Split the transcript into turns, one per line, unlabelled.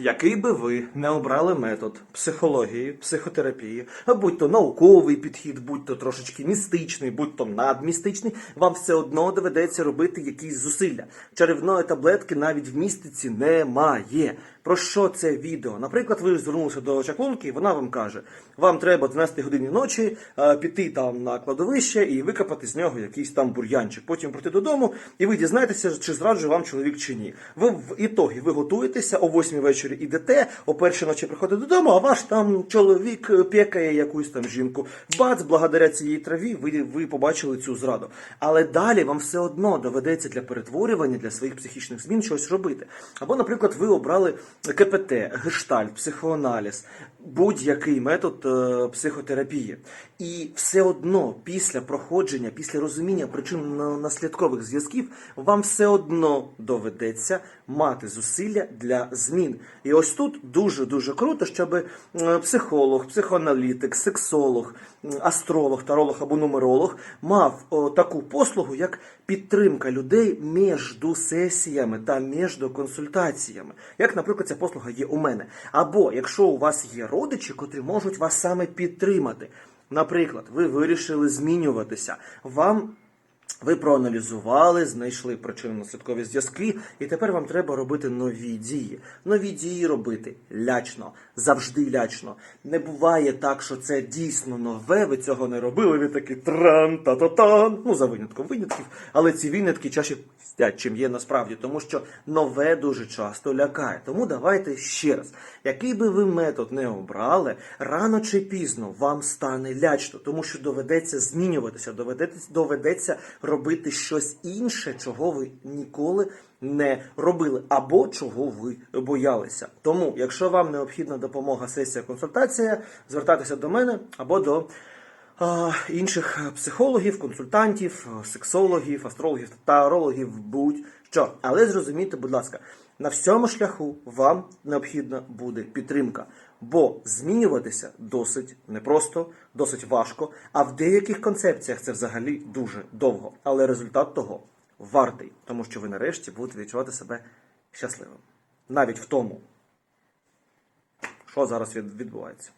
Який би ви не обрали метод психології, психотерапії, будь то науковий підхід, будь то трошечки містичний, будь то надмістичний, вам все одно доведеться робити якісь зусилля. Чарівної таблетки навіть в містиці немає. Про що це відео? Наприклад, ви звернулися до чаклунки, і вона вам каже: вам треба о 12 годині ночі е, піти там на кладовище і викопати з нього якийсь там бур'янчик. Потім прийти додому, і ви дізнаєтеся, чи зраджує вам чоловік чи ні. Ви в ітогі ви готуєтеся о 8 вечора ідете, о першій ночі приходите додому, а ваш там чоловік е, пекає якусь там жінку. Бац, благодаря цій траві, ви, ви побачили цю зраду. Але далі вам все одно доведеться для перетворювання, для своїх психічних змін щось робити. Або, наприклад, ви обрали КПТ, гештальт, психоаналіз, будь-який метод е, психотерапії. І все одно після проходження, після розуміння причин наслідкових зв'язків, вам все одно доведеться мати зусилля для змін. І ось тут дуже дуже круто, щоб е, психолог, психоаналітик, сексолог, астролог, таролог або нумеролог мав таку послугу, як підтримка людей між сесіями та між консультаціями. Як, наприклад, ця послуга є у мене. Або якщо у вас є родичі, котрі можуть вас саме підтримати. Наприклад, ви вирішили змінюватися. Вам ви проаналізували, знайшли причинно-наслідкові зв'язки, і тепер вам треба робити нові дії. Нові дії робити лячно, завжди лячно. Не буває так, що це дійсно нове, ви цього не робили, ви такі тран та та тан Ну, за винятком винятків, але ці винятки чаще стять, чим є насправді, тому що нове дуже часто лякає. Тому давайте ще раз. Який би ви метод не обрали, рано чи пізно вам стане лячно, тому що доведеться змінюватися, доведеться, доведеться робити щось інше, чого ви ніколи не робили, або чого ви боялися. Тому, якщо вам необхідна допомога, сесія, консультація, звертайтеся до мене або до інших психологів, консультантів, сексологів, астрологів, тарологів, будь-що. Але зрозумійте, будь ласка, на всьому шляху вам необхідна буде підтримка. Бо змінюватися досить непросто, досить важко, а в деяких концепціях це взагалі дуже довго. Але результат того вартий, тому що ви нарешті будете відчувати себе щасливим. Навіть в тому, що зараз відбувається.